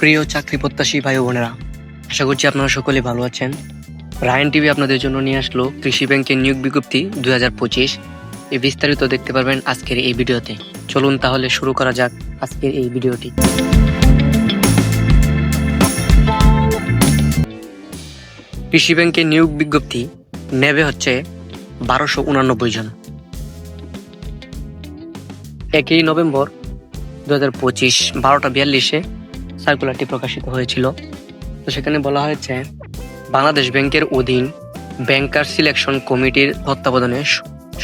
প্রিয় চাকরি প্রত্যাশী ভাই বোনেরা, আশা করছি আপনারা সকলে ভালো আছেন। রায়ন টিভি আপনাদের জন্য নিয়ে আসলো কৃষি ব্যাংকের নিয়োগ বিজ্ঞপ্তি দুই হাজার পঁচিশ। এই বিস্তারিত দেখতে পারবেন আজকের এই ভিডিওতে। চলুন তাহলে শুরু করা যাক আজকের এই ভিডিওটি। কৃষি ব্যাংকের নিয়োগ বিজ্ঞপ্তি নেবে হচ্ছে বারোশো উনানব্বই জন। একই নভেম্বর দু হাজার পঁচিশ, বারোটা বিয়াল্লিশে সার্কুলারটি প্রকাশিত হয়েছিল। তো সেখানে বলা হয়েছে, বাংলাদেশ ব্যাংকের অধীন ব্যাংকার সিলেকশন কমিটির তত্ত্বাবধানে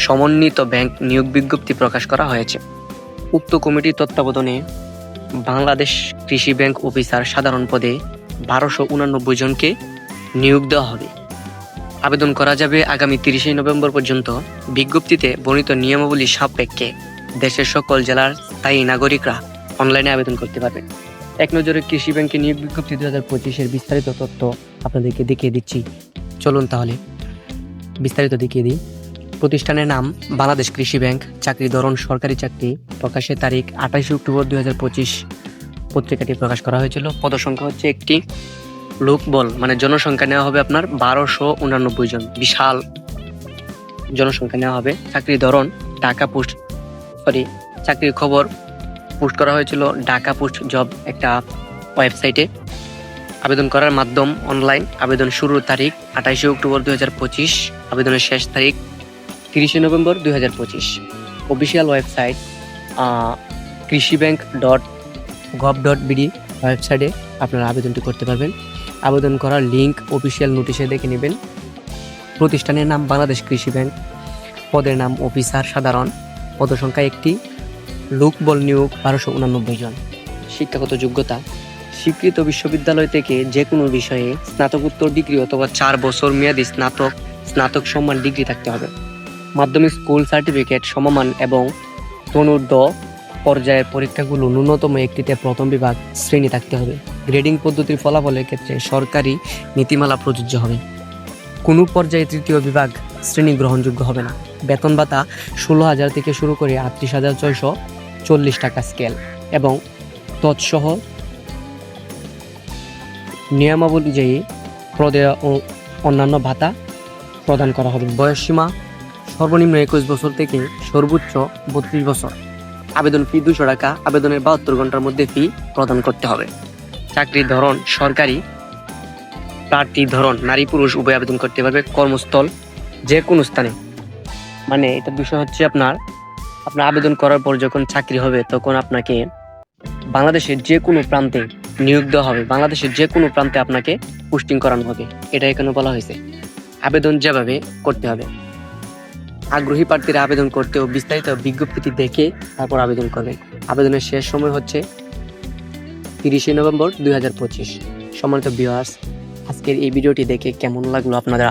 সমন্বিত ব্যাংক নিয়োগ বিজ্ঞপ্তি প্রকাশ করা হয়েছে। উক্ত কমিটির তত্ত্বাবধানে বাংলাদেশ কৃষি ব্যাংক অফিসার সাধারণ পদে বারোশো উনানব্বই জনকে নিয়োগ দেওয়া হবে। আবেদন করা যাবে আগামী তিরিশে নভেম্বর পর্যন্ত। বিজ্ঞপ্তিতে বর্ণিত নিয়মাবলী সাপেক্ষে দেশের সকল জেলার স্থায়ী নাগরিকরা অনলাইনে আবেদন করতে পারবেন। এক নজরে কৃষি ব্যাংকে নিয়োগ বিজ্ঞপ্তি দু হাজার পঁচিশের বিস্তারিত তথ্য আপনাদেরকে দেখিয়ে দিচ্ছি। চলুন তাহলে, বিস্তারিত দেখিয়ে দিই। প্রতিষ্ঠানের নাম বাংলাদেশ কৃষি ব্যাংক, চাকরি ধরন সরকারি চাকরি, প্রকাশের তারিখ আঠাশে অক্টোবর দুই হাজার পঁচিশ। পত্রিকাটি প্রকাশ করা হয়েছিল। পদসংখ্যা হচ্ছে একটি লোকবল মানে জনসংখ্যা নেওয়া হবে আপনার বারোশো উনানব্বই জন। বিশাল জনসংখ্যা নেওয়া হবে। চাকরি ধরন, টাকা পোস্ট সরি চাকরির খবর পোস্ট করা হয়েছিল ঢাকা পোস্ট জব একটা ওয়েবসাইটে। আবেদন করার মাধ্যম অনলাইন আবেদন শুরুর তারিখ আঠাশে অক্টোবর দুই হাজার পঁচিশ। আবেদনের শেষ তারিখ তিরিশে নভেম্বর দুই হাজার পঁচিশ। Official website Krishi bank dot gov dot BD ওয়েবসাইটে আপনারা আবেদনটি করতে পারবেন। আবেদন করার লিঙ্ক অফিসিয়াল নোটিশে দেখে নেবেন। প্রতিষ্ঠানের নাম বাংলাদেশ কৃষি ব্যাংক। পদের নাম অফিসার সাধারণ। পদসংখ্যা একটি। লোকবল নিয়োগ বারোশো উনানব্বই জন। শিক্ষাগত যোগ্যতা, স্বীকৃত বিশ্ববিদ্যালয় থেকে যে কোনো বিষয়ে স্নাতকোত্তর ডিগ্রি অথবা চার বছর মেয়াদী স্নাতক স্নাতক সম্মান ডিগ্রি থাকতে হবে। মাধ্যমিক স্কুল সার্টিফিকেট সমমান এবং তনুর্ধ পর্যায়ের পরীক্ষাগুলো ন্যূনতম একটিতে প্রথম বিভাগ শ্রেণি থাকতে হবে। গ্রেডিং পদ্ধতির ফলাফলের ক্ষেত্রে সরকারি নীতিমালা প্রযোজ্য হবে। কোনো পর্যায়ে তৃতীয় বিভাগ শ্রেণি গ্রহণযোগ্য হবে না। বেতন ভাতা ষোলো হাজার থেকে শুরু করে আটত্রিশ হাজার ছয়শো চল্লিশ টাকা স্কেল এবং তৎসহ নিয়মাবলী অনুযায়ী প্রদেয় ও অন্যান্য ভাতা প্রদান করা হবে। বয়সসীমা সর্বনিম্ন একুশ বছর থেকে সর্বোচ্চ বত্রিশ বছর। আবেদন ফি দুশো টাকা, আবেদনের বাহাত্তর ঘণ্টার মধ্যে ফি প্রদান করতে হবে। চাকরির ধরন সরকারি প্রার্থীর ধরন নারী পুরুষ উভয় আবেদন করতে পারবে কর্মস্থল যে কোনো স্থানে। মানে এটা বিষয় হচ্ছে আপনার আপনার আবেদন করার পর যখন চাকরি হবে, তখন আপনাকে বাংলাদেশের যে কোনো প্রান্তে নিয়োগ দেওয়া হবে। বাংলাদেশের যে কোনো প্রান্তে আপনাকে পোস্টিং করানো হবে। এটা এখানে বলা হয়েছে। আবেদন যেভাবে করতে হবে। আগ্রহী প্রার্থীরা আবেদন করতে ও বিস্তারিত বিজ্ঞপ্তিটি দেখে তারপর আবেদন করবেন আবেদনের শেষ সময় হচ্ছে তিরিশে নভেম্বর দুই হাজার পঁচিশ। সম্মানিত ভিউয়ার্স আজকের এই ভিডিওটি দেখে কেমন লাগল আপনারা?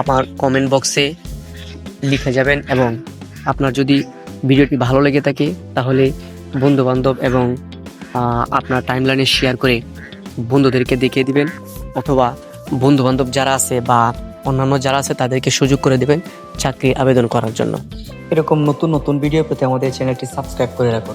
আমার কমেন্ট বক্সে লিখে যাবেন এবং আপনার যদি ভিডিওটি ভালো লেগে থাকে, তাহলে বন্ধুবান্ধব এবং আপনার টাইমলাইনে শেয়ার করে বন্ধুদেরকে দেখিয়ে দিবেন, অথবা বন্ধুবান্ধব যারা আছে বা অন্যান্য যারা আছে, তাদেরকে সুযোগ করে দেবেন চাকরি আবেদন করার জন্য। এরকম নতুন নতুন ভিডিও পেতে আমাদের চ্যানেলটি সাবস্ক্রাইব করে রাখুন।